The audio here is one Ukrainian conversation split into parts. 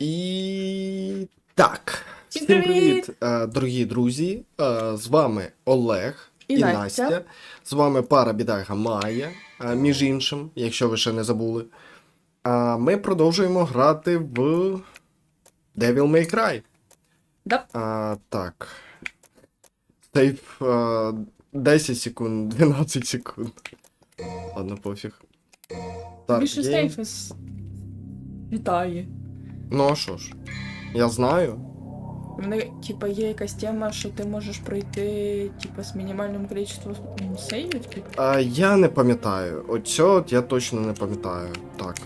І так. Всім привіт! е, дорогі друзі. Е, З вами Олег І і, Настя. Настя. З вами пара бідага Майя, е, між іншим, якщо ви ще не забули. Ми продовжуємо грати в Devil May Cry. Да. А, так. Сейф е, 10 секунд, 12 секунд. Ладно, пофіг. Більше є. Стейфес вітає. Ну а що ж? Я знаю. У мене, типа, є якась тема, що ти можеш пройти, типа, з мінімальним кількістю сейвів, типа. А, я не пам'ятаю. Оцього от я точно не пам'ятаю. Так.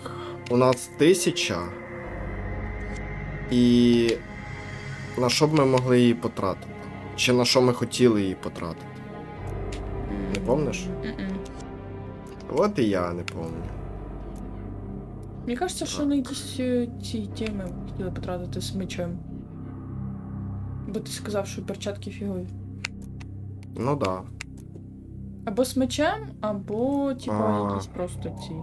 У нас тисяча. І. На що б ми могли її потратити? Чи на що ми хотіли її потратити? Не помниш? От і я не пам'ятаю. Мені кажеться, що на якісь е, ці теми хотіли потратити з мечем. Бо ти сказав, що перчатки фігові. Ну да. Або з мечем, або, типа, якісь просто ці.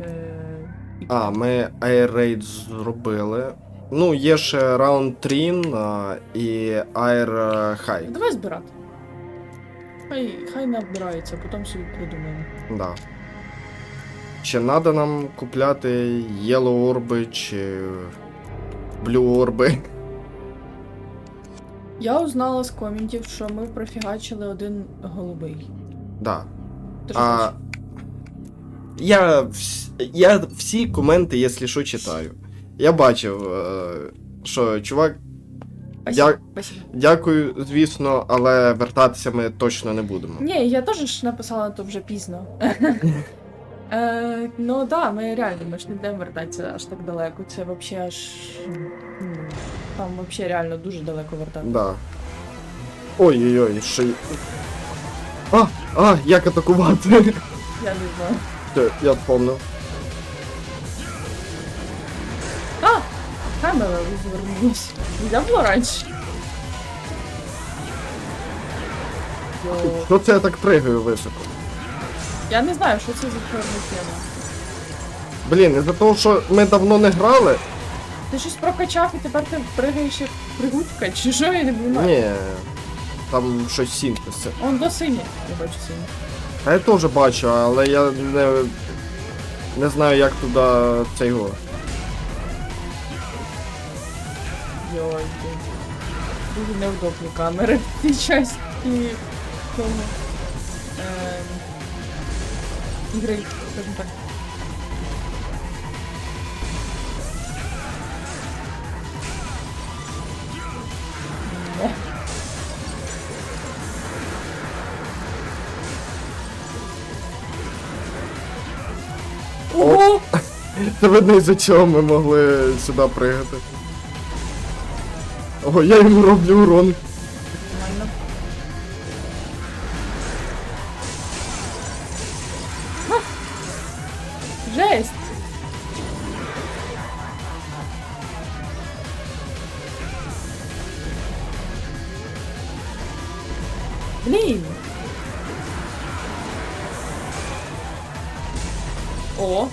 Е... А, ми Air Raid зробили. Ну, є ще Round Trin а, і Air High. Давай збирати. Хай, хай не оббирається, потім собі придумаємо. Да. Чи треба нам купляти Yellow орби чи Blue орби? Я узнала з коментів, що ми профігачили один голубий. Да. Ти А, я, вс- я всі коменти, якщо що, читаю. Я бачив, е, що чувак, Спасибо, я- спасибо. дякую, звісно, але вертатися ми точно не будемо. Ні, я теж написала то вже пізно. Е, ну так, да, ми реально ми ж не будемо вертатися аж так далеко. Це взагалі аж. ну, Там взагалі реально дуже далеко вертатися. Да. Ой-ой-ой, й- А, а, як атакувати? Я не знаю. Все, я помню. А! Камера розвернулась. Я було раніше. Йо. Що це я так пригаю високо? Я не знаю, що це за чорна тема. Блін, із-за того, що ми давно не грали. Ти щось прокачав і тепер ти пригаєш як пригутка, чи що я не розумію? Ні, там щось синтез. Он до сині. Я бачу сині. А я теж бачу, але я не, не знаю, як туди цей го. Йой. Дуже неудобні камери в цій часті тому. Ем, ігри, скажімо так. Ого! Це видно, із-за цього ми могли сюди пригати. О, я йому роблю урон. Блін! О!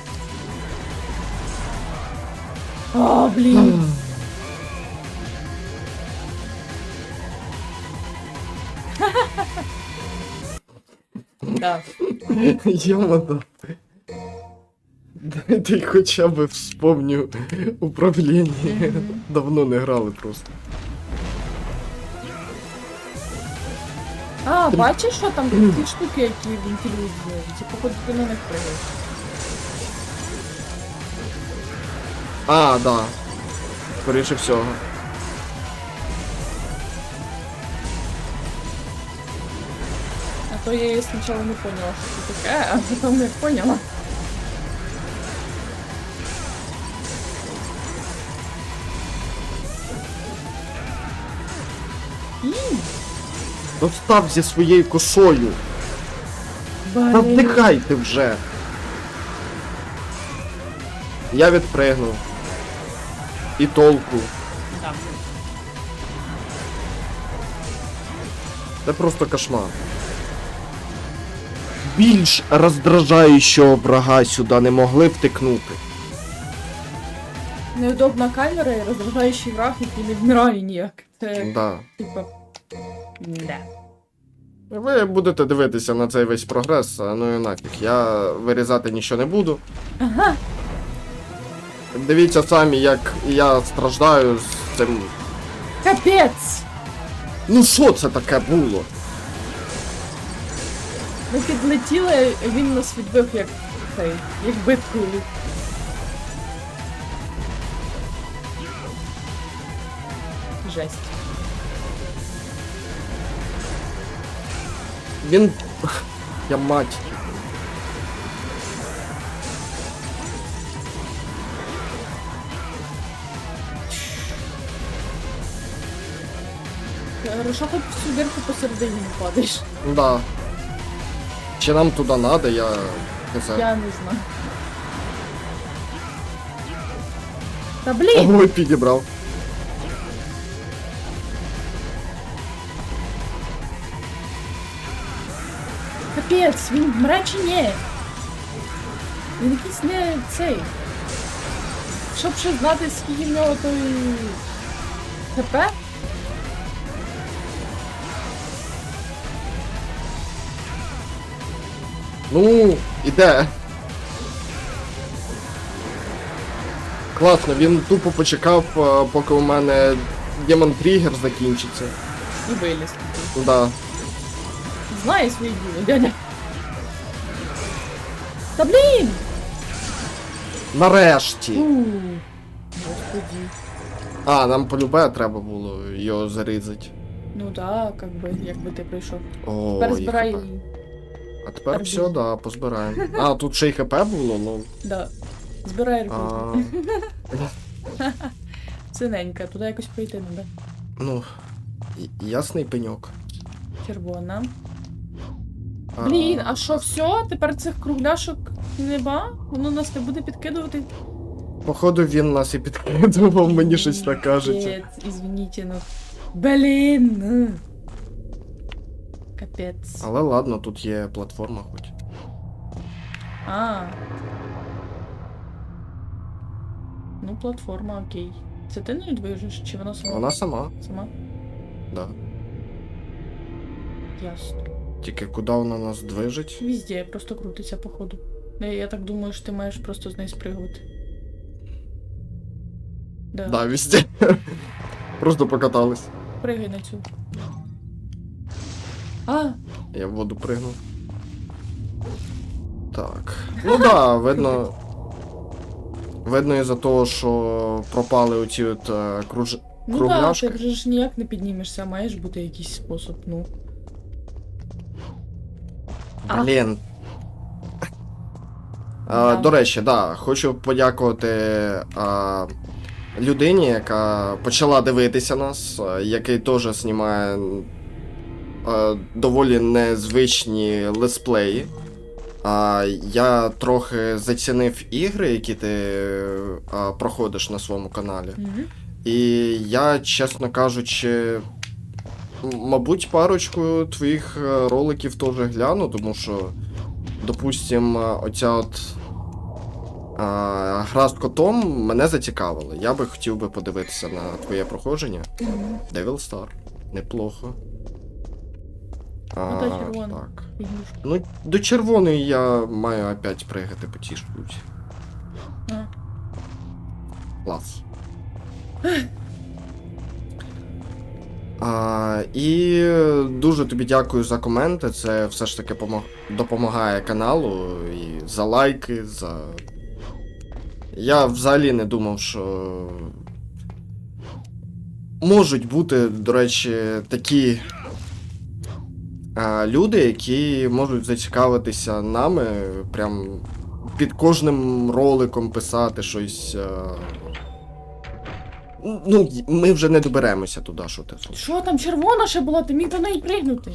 А, блін! Да. Йомада. Дайте й хоча б вспомню управління. Мгм. Давно не грали просто. А, бачиш, що там ті штуки, які вентилюють двері? Ті, походу, ти на них пригаєш. А, да. Скоріше всього. А то я спочатку не поняла, що це таке, а потім я поняла. М, Ну встав зі своєю косою. Та вдихайте вже. Я відпригнув. І толку. Це просто кошмар. Більш роздражаючого врага сюди не могли втикнути. неудобна камера і роздражаючий враг, який не вмирає ніяк. Це, Да. типа. Не. Ви будете дивитися на цей весь прогрес, а ну і нафіг. Я вирізати нічого не буду. Ага. Дивіться самі, як я страждаю з цим. Капець! Ну що це таке було? Ми підлетіли, він нас відбив як цей, як биткою. Жесть. Він. Я мать. Хорошо, хоч в цю дірку посередині не падаєш. Да. Чи нам туди надо, я не знаю. Я не знаю. Та блін! Ой, підібрав. Капець, він вмре чи ні? Він якийсь не цей. Щоб ще знати, скільки в нього той ХП. Ну, іде. Класно, він тупо почекав, е, поки у мене Демон Тригер закінчиться. І виліз. Да. Знає своє діло, дядя. Та блін! Нарешті. У, Господи. А, нам полюбе треба було його зарізати. Ну да, как би, якби ти прийшов. О, Тепер і збирай. хп. А тепер все, да, позбираємо. А, тут ще й ХП було, ну. Да. Збирай А, арбуз. Синенька, туди якось пройти треба. ну. і- Ясний пеньок. Червона. Блін, а що, все? Тепер цих кругляшок нема? Воно нас не буде підкидувати? Походу він нас і підкидував, мені щось так кажеться. Капець, Извините, ну. Блін. Капець. Але ладно, тут є платформа хоч. А. Ну, платформа, окей. Це ти не відвижиш, чи вона сама? Вона сама, Сама? да. Ясно. Тільки куди вона нас движить? Везде, просто крутиться, походу. Я, я так думаю, що ти маєш просто з неї спригувати. Да. Да, везде. Просто покатались. Пригай на цю. А, Я в воду пригнув. Так. Ну да, видно. Видно із-за того, що пропали оці от е, круж... ну так, Кругляшки? ти вже ж ніяк не піднімешся, маєш бути якийсь спосіб, ну. Блін. А, до речі, да, хочу подякувати а, людині, яка почала дивитися нас, який теж знімає а, доволі незвичні летсплеї. А, я трохи зацінив ігри, які ти а, проходиш на своєму каналі. Угу. І я, чесно кажучи, мабуть, парочку твоїх е, роликів теж гляну, тому що, допустим, е, оця от а, гра з котом мене зацікавила. Я би хотів би подивитися на твоє проходження. Devil Star. Неплохо. А, Ну, та червона. так. Ну, до червоної я маю опять пригати по тій штуці. А. Клас. А, і дуже тобі дякую за коменти. Це все ж таки допомагає каналу. І за лайки, за. Я взагалі не думав, що. Можуть бути, до речі, такі а, люди, які можуть зацікавитися нами, прям під кожним роликом писати щось. А... Ну, ми вже не доберемося туди, що ти. Що там червона ще була, ти міг до неї пригнути?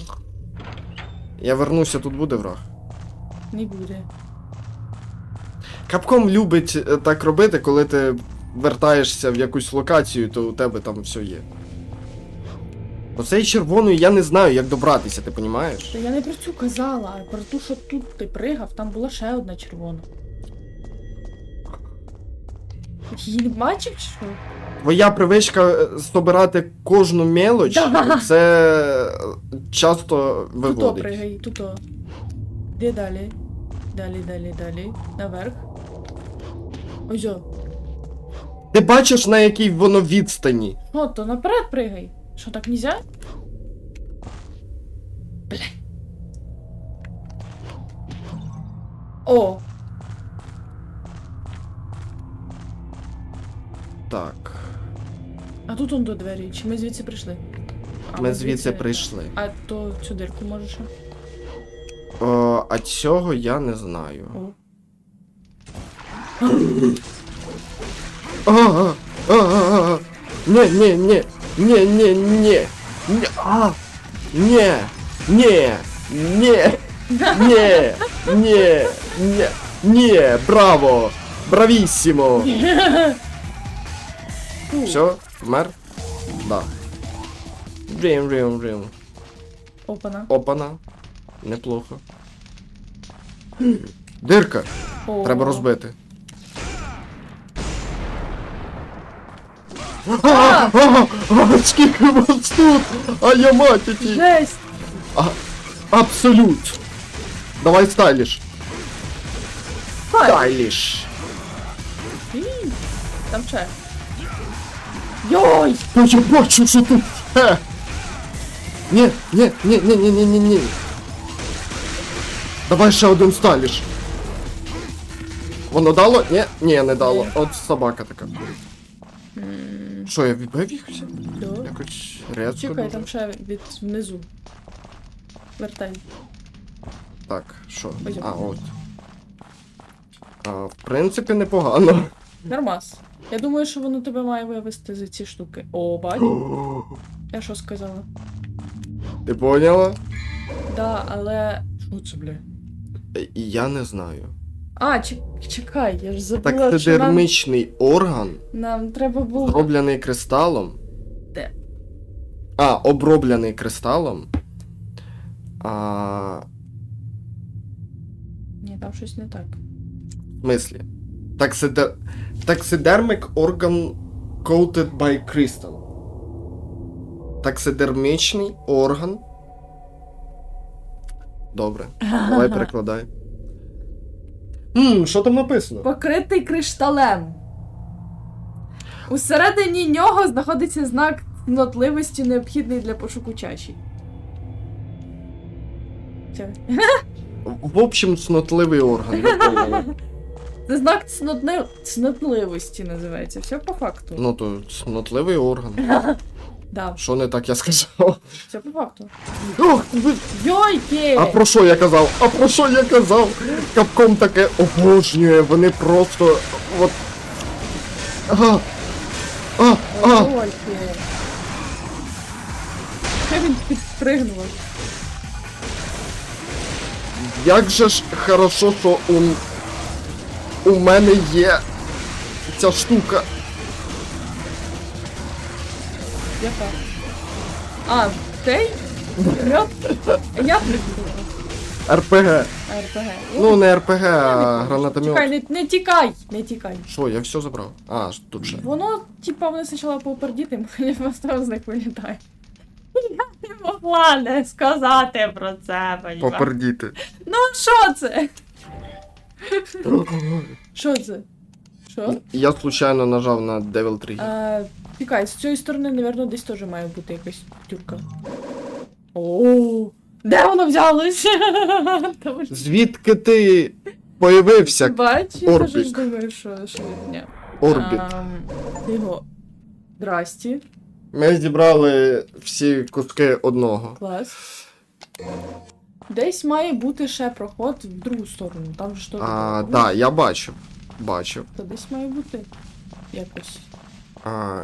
Я вернуся, тут буде враг. Не буде. Капком любить е, так робити, коли ти вертаєшся в якусь локацію, то у тебе там все є. Оцей червоною я не знаю, як добратися, ти розумієш? Та я не про цю казала, а про ту, що тут ти пригав, там була ще одна червона. Її бачив чи що? Твоя привичка е, збирати кожну мелоч, Да. це часто Туто виводить. пригай, туто. Де далі? Далі, далі, далі. Наверх. Ось о. Ти бачиш, на якій воно відстані? О, то наперед пригай. Що, так нельзя? Бля. О, Так. а тут он до двері. Чи ми звідси прийшли? А, Ми звідси прийшли. А то цю дирку можеш? О, а цього я не знаю. О. А, а, а, а, а. Не, не, не, не, не, не, не, а, не, не, не, не, не, не, не, браво, бравіссимо. Все, вмер? Да. Рим, рим, рим. Опана. Опана. Неплохо. Дирка. О. Треба розбити. А, а, а, Скільки вас тут? А я мать матіті. Жесть! Абсолют. Давай стайліш. Фай! Стайліш. Там ще. Йой! Та я бачу, що тут. Е. Ні, ні, ні, ні, ні, ні, ні, ні. Давай ще один стайліш. Воно дало? Ні, ні, не дало. От собака така. Що, я вибігся? да. Якось різко. Чекай, дуже. там ще від внизу. Вертай. Так, що? А, от. А, в принципі, непогано. Нормас. Я думаю, що воно тебе має вивести за ці штуки. О, бач? Я що сказала? Ти поняла? Да, але. Що це, бля? Я не знаю. А, чекай, я ж забула, Так це що нам, дермичний орган, нам треба було. зроблений кристалом. Де? А, оброблений кристалом. А, Ні, там щось не так. в смислі? Таксидер... Taxidermic organ coated by crystal. Таксидермічний орган. Добре. Давай перекладай. Ммм, що там написано? Покритий кришталем. Усередині нього знаходиться знак цнотливості, необхідний для пошуку чаші. В общем, цнотливий орган. Це знак цнотни... цнотливості називається. Все по факту. Ну то цнотливий орган. Да, Що не так я сказав? все по факту. Ох, ви- Йойки! А про що я казав? А про що я казав? Капком таке обожнює, вони просто. От. А, а, а. Йойки! Хай він підпригнув. Як же ж хорошо, що у, у мене є ця штука. Яка? А, цей? Я, я придумала. РПГ. РПГ. Ну, не РПГ, а Чекай, гранатомет. не, не тікай, не тікай. Що, я все забрав? А, тут ще. Воно, типа, вони спочатку попердіти, просто з них вилітає. Я не могла не сказати про це, понімаєш? Попердіти. Ну, що це? Що це? Що? Я случайно нажав на Devil Trigger. А, Чекай, з цієї сторони, напевно, десь теж має бути якась тюрка. О, де воно взялося? Звідки ти появився? Бач, я теж думаю, що, що ні. Орбіт. Його. Здрасті. Ми зібрали всі куски одного. Клас. Десь має бути ще проход в другу сторону. Там ж. А, було. я бачив. Бачив. То десь має бути. Якось. А,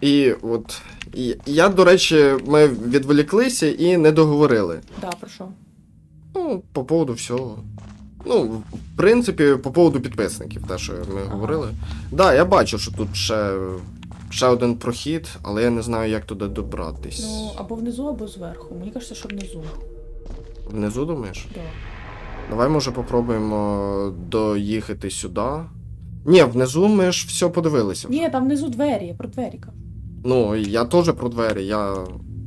і от. І, я, до речі, ми відволіклися і не договорили. Да, про що? Ну, по поводу всього. Ну, в принципі, по поводу підписників, те, що ми Ага. говорили. Да, я бачу, що тут ще, ще один прохід, але я не знаю, як туди добратись. Ну, або внизу, або зверху. Мені кажеться, що внизу. Внизу думаєш? Да. Давай, може, попробуємо доїхати сюди. Ні, внизу ми ж все подивилися. Ні, там внизу двері, я про двері кажу. Ну, я теж про двері, я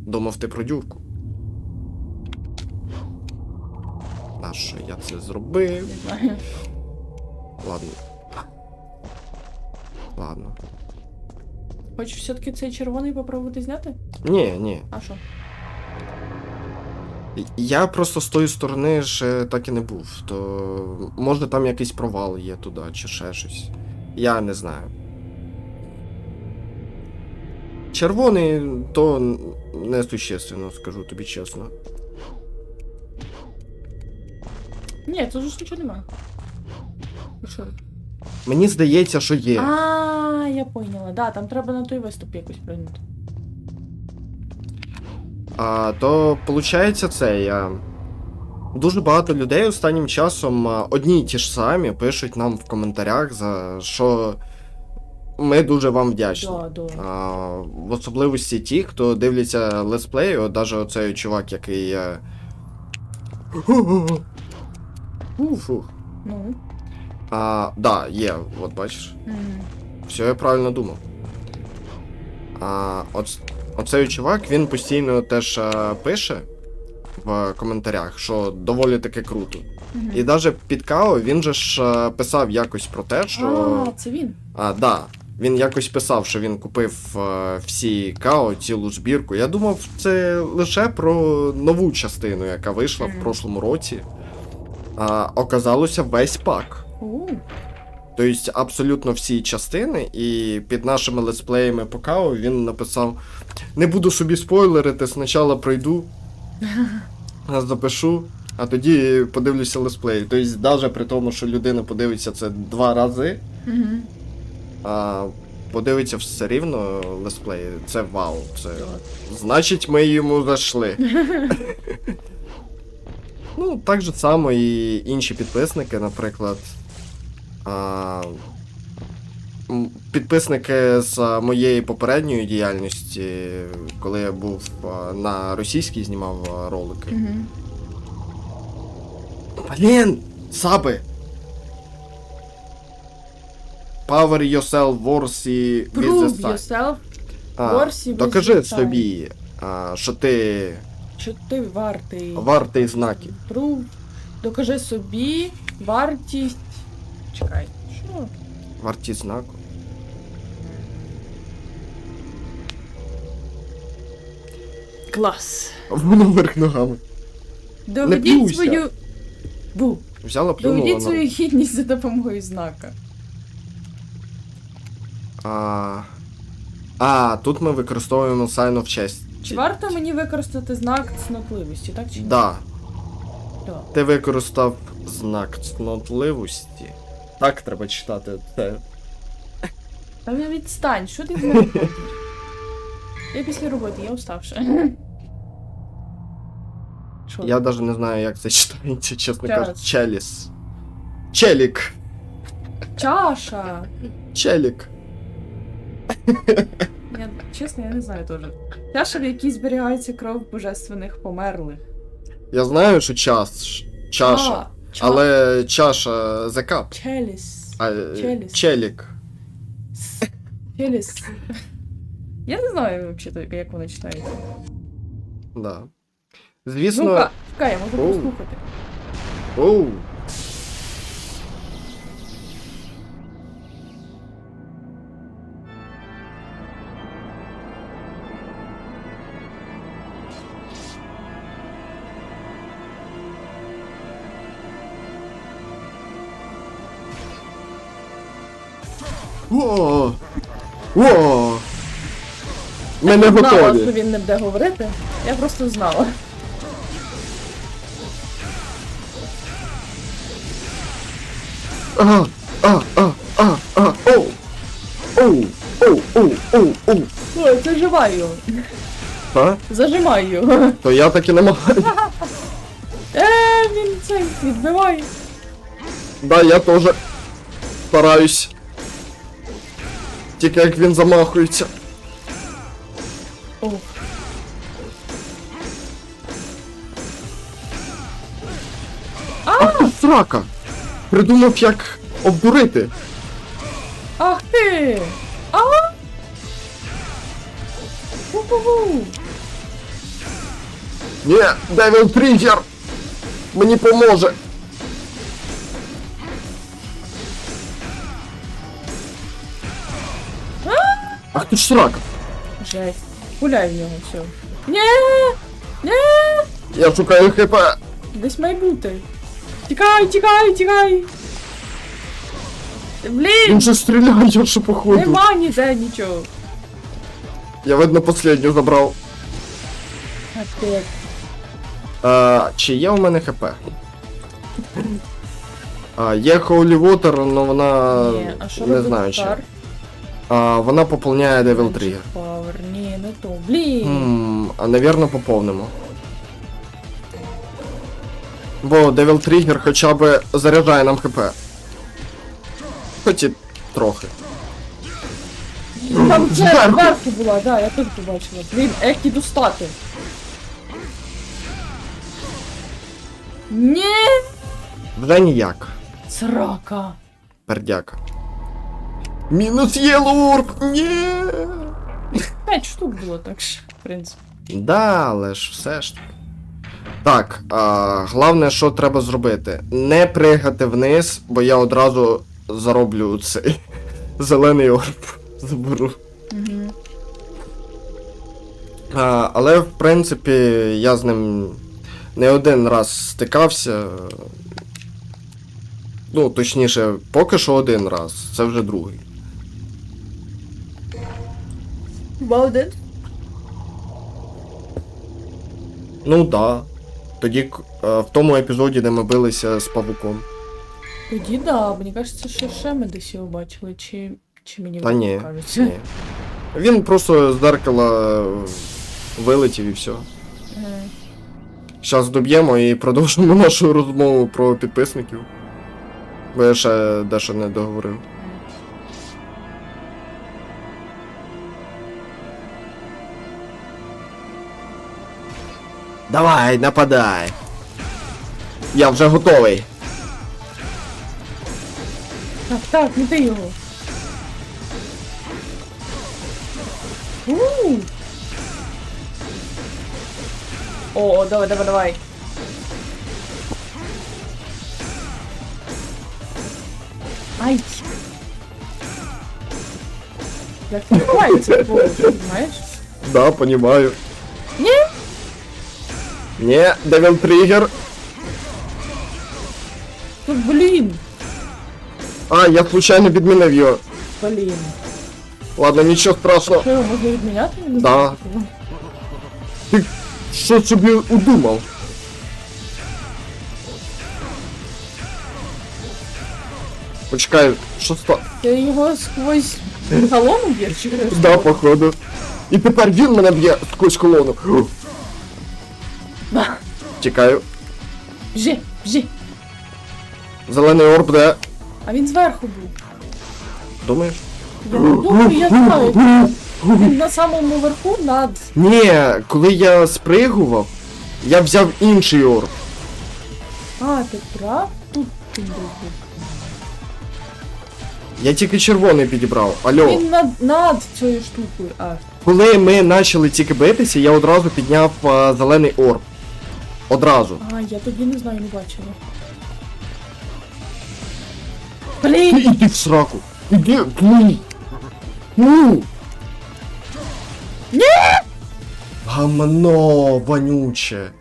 думав ти про дювку. Нащо я це зробив? Не знаю. Ладно. Ладно. Хочеш все-таки цей червоний попробувати зняти? Ні, ні. А що? Я просто з тої сторони ще так і не був. То може там якийсь провал є туди, чи ще щось. Я не знаю. Червоний то не существенно, скажу тобі чесно. Ні, тут ж нічого немає. Що? Мені здається, що є. А, я поняла. Да, там треба на той виступ якось прийняти. А, то виходить це я. Дуже багато людей останнім часом а, одні й ті ж самі пишуть нам в коментарях, за що ми дуже вам вдячні. Да, да. А, в особливості ті, хто дивляться летсплеї, от даже оцей чувак, який. Фух. Ну. А, да, є, от бачиш. М. Все я правильно думав. А, от, оцей чувак, він постійно теж е, пише в коментарях, що доволі таки круто. Мгм. І навіть під Као він же ж е, писав якось про те, що. А, це він. А, да. Він якось писав, що він купив е, всі Као, цілу збірку. Я думав, це лише про нову частину, яка вийшла Мгм. в прошлому році. А оказалося весь пак. У, Тобто абсолютно всі частини, і під нашими летсплеями по Као він написав: Не буду собі спойлерити, спочатку пройду, запишу, а тоді подивлюся летсплей. Тобто, навіть при тому, що людина подивиться це два рази, а подивиться все рівно летсплей, це вау. Це... Значить, ми йому зайшли. ну, так же само і інші підписники, наприклад. А, підписники з моєї попередньої діяльності, коли я був на російській знімав ролики. Мгм. Блін! Саби! Power yourself, worse і Prove yourself, with Докажи собі, а, що ти що ти вартий. вартий знаків. Prove. Докажи собі вартість. Чекай. Що? Варті знаку. Клас. Воно вверх ногами. Доведіть свою. Бу. Взяла плюнула Доведіть свою гідність за допомогою знака. А, а, тут ми використовуємо sign of chest. Чи варто мені використати знак цнотливості, так чи ні? Да. Да. Ти використав знак цнотливості. Так треба читати. Це. Та не відстань, що ти в мене хочеш? Я після роботи, я уставша. Що? Я навіть не знаю, як це читається, чесно Час. кажучи. Челіс. Челік. Чаша! Челік. Я, чесно, я не знаю теж. Чаша, в якій зберігається кров божественних померлих. Я знаю, що час. Чаша. Але чаша the cup. Челіс. А, Челіс. Челік. Челіс. Я не знаю, взагалі, як вона читається. Да. Звісно. Ну-ка, чекай, я можу Оу. послухати. Оу. О! О! Ми не Знала, що готові. він не буде говорити. Я просто знала. А, а, а, а, а, оу. Оу, оу, оу, оу, оу. Ой, зажимай його. А? Зажимай його. То я так і намагаюся. Е, він цей відбиває. Да, я теж стараюсь. Тільки як він замахується. О, А ти срака! Придумав, як обдурити. ти? А? У-ху-ху. Ні, Девіл Тригер! Мені поможе! Ах ти ж срака! Жесть. Гуляй в нього, все. Ні! Ні! Я шукаю хп! Десь має бути. Тікай, тікай, тікай! Він Блін! же стріляє, що походу. Нема ніде нічого. Я видно последню забрав. Опять. А, чи є у мене хп? А, є Holy Water, але вона. Ні, а що не робить знаю чи. Тар? А, вона поповняє Devil Trigger. Power. Ні, не то. Блін. Хм, а навірно поповнимо. Бо Devil Trigger хоча б заряджає нам хп. Хоч і трохи. Там це Зверху. була, да, я тут побачила. Блін, як і достати. Ні! Вже ніяк. Срака. Пердяка. Yellow Orb! Ні! П'ять штук було так в принципі. Да, але ж все ж таки. Так, а, головне, що треба зробити. Не пригати вниз, бо я одразу зароблю цей зелений орб. Заберу. Угу. А, але в принципі я з ним не один раз стикався. Ну, точніше, поки що один раз, це вже другий. Молодець. Ну да. Тоді е, в тому епізоді, де ми билися з павуком. Тоді да, мені кажеться, що ще ми десь його бачили, чи, чи мені Та ні. кажеться. ні. Він просто з дзеркала е, вилетів і все. Зараз доб'ємо і продовжимо нашу розмову про підписників. Бо я ще дещо не договорив. Давай, нападай. Я вже готовий. Так, так, не ти його. У! О, давай, давай, давай. Ай! Як це відбувається, бо, знаєш? Да, понимаю. Ні? Не, Девил Триггер. Тут, блін, А, я случайно відмінив його. блін. Ладно, нічого страшного. Що його можна відміняти? Я не Да. знаю. Ти що собі удумав? Почекай, що ста... Ти його сквозь колону б'єш чи що? Да, походу. І тепер він мене б'є сквозь колону. Тікаю. Біжи, біжи. Зелений орб, де? А він зверху був. Думаєш? Я не думаю, я знаю. Він на самому верху над. Ні, коли я спригував, я взяв інший орб. А, ти прав? Тут він був. Я тільки червоний підібрав. Алло. Він над, над цією штукою. А, Коли ми почали тільки битися, я одразу підняв а, зелений орб. Одразу. а, я тоді не знаю, не бачила. Блін! іди в сраку. Іди, блін. Ну. Ні! Гамно вонюче.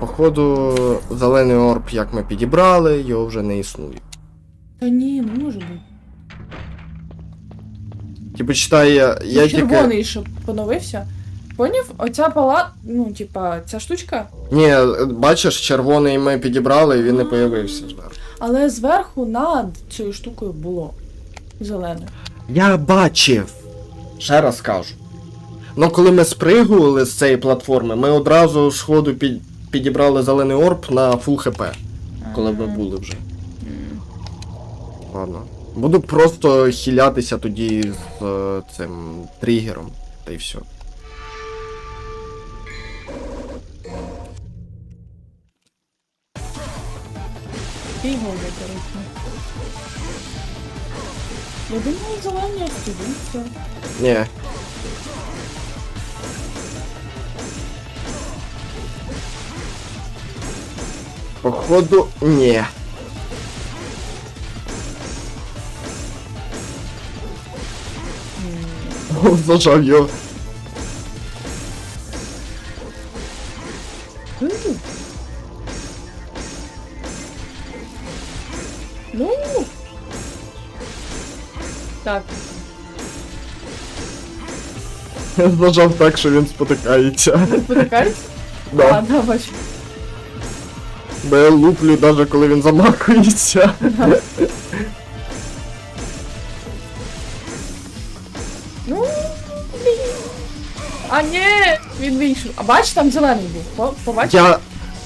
Походу, зелений орб, як ми підібрали, його вже не існує. Та ні, не може бути. Типу, читай, я, Я тільки. червоний, щоб поновився. Поняв? Оця пала... Ну, типа, ця штучка, Ні, бачиш, червоний ми підібрали, і він не появився зверху. але зверху над цією штукою було. Зелене. Я бачив. Ще раз кажу. Ну, коли ми спригували з цієї платформи, ми одразу з ходу під, підібрали зелений орб на фул хп, коли ми були вже. Ладно. Буду просто хілятися тоді з е, цим тригером, та й все. Який голод, коротше. Я думаю, зелені активуються. Ні. Походу, ні. Зажав його. Зажав так, що він спотикається. потикаєш? Да. да, бачу. Бо я луплю навіть коли він замахується. Ну, блін. А ні, він вийшов. А бач, там зелений був. По-? Я.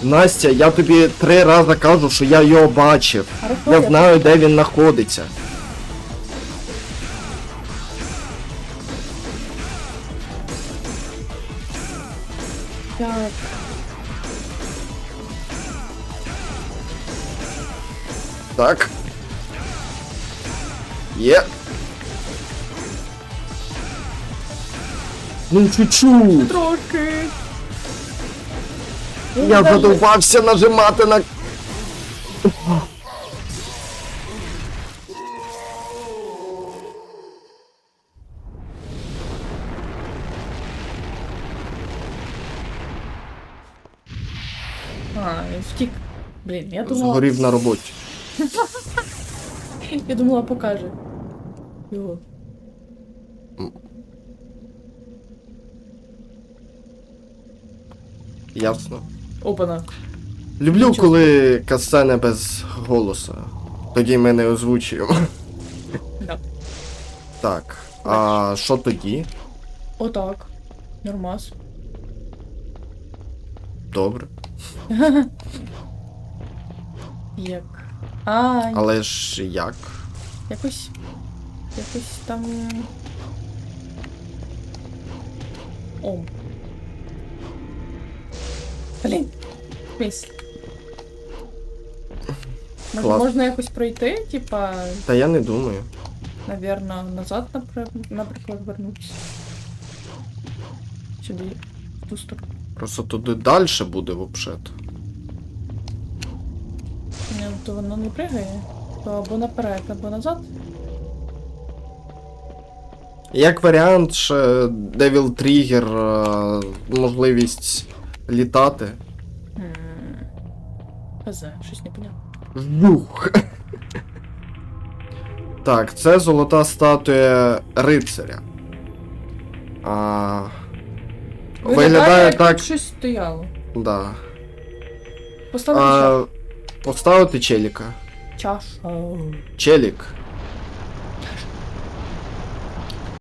Настя, я тобі три рази кажу, що я його бачив. Я знаю, де він знаходиться. Ну чуть-чуть. Трошки. Ну, Я задовбався нажимати на. А, він втік. Блін, я думала, Згорів на роботі. я думала покаже. Його. Ясно. Опана. Люблю, Нічого. коли касцени без голосу. Тоді ми не озвучуємо. Да. Так. А що тоді? Отак. Нормас. Добре. Як. А, Але ж як? якось. Якось там. О. Блін. Може, Клас. можна якось пройти, типа, Та я не думаю. Наверно, назад, напр- наприклад, вернутися. Сюди, в ту сторону. Просто туди далі буде взагалі. Ні, то воно не пригає. То або наперед, або назад. Як варіант, ще Devil Trigger, е, можливість літати. М, щось не поняв. Жух. Так, це золота статуя рицаря. А, виглядає як так. тут щось стояло. Да. Поставити А, поставити челіка. чашу. Челік.